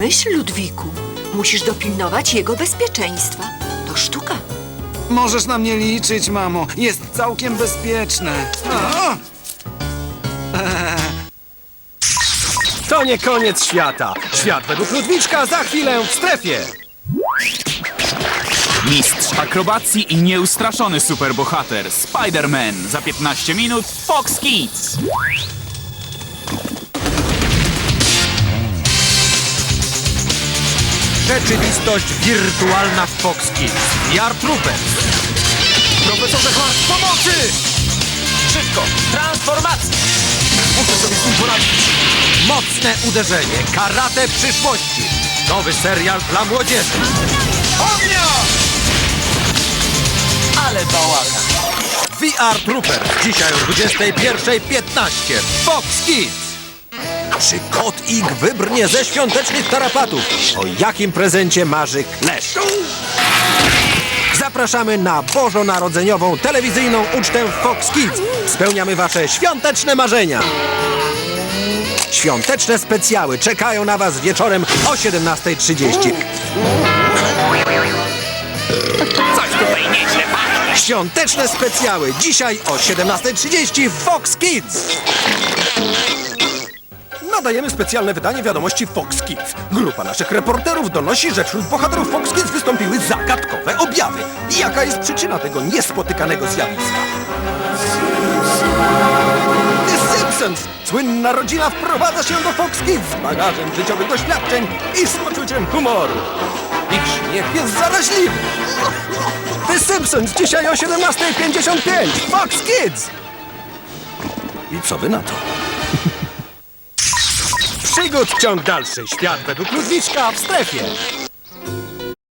Myśl, Ludwiku. Musisz dopilnować jego bezpieczeństwa. To sztuka. Możesz na mnie liczyć, mamo. Jest całkiem bezpieczne. To nie koniec świata. Świat według Ludwiczka za chwilę w strefie. Mistrz akrobacji i nieustraszony superbohater Spider-Man za 15 minut w Fox Kids. Rzeczywistość wirtualna w Fox Kids. VR Troopers. Profesorze Hart, pomocy! Szybko! Transformacja! Muszę sobie z tym poradzić. Mocne uderzenie. Karate przyszłości. Nowy serial dla młodzieży. Ognia! Ale bałagan. VR Troopers. Dzisiaj o 21.15. Fox Kids. Czy kot Ig wybrnie ze świątecznych tarapatów? O jakim prezencie marzy Klesz? Zapraszamy na bożonarodzeniową telewizyjną ucztę Fox Kids. Spełniamy wasze świąteczne marzenia. Świąteczne specjały czekają na was wieczorem o 17.30. Coś tutaj nieźle pachnie. Świąteczne specjały dzisiaj o 17.30 w Fox Kids. Nadajemy specjalne wydanie wiadomości Fox Kids. Grupa naszych reporterów donosi, że wśród bohaterów Fox Kids wystąpiły zagadkowe objawy. Jaka jest przyczyna tego niespotykanego zjawiska? The Simpsons! Słynna rodzina wprowadza się do Fox Kids z bagażem życiowych doświadczeń i z poczuciem humoru. Ich śmiech jest zaraźliwy. The Simpsons dzisiaj o 17.55 Fox Kids! I co wy na to? Przygód ciąg dalszy. Świat według Ludwiczka w strefie.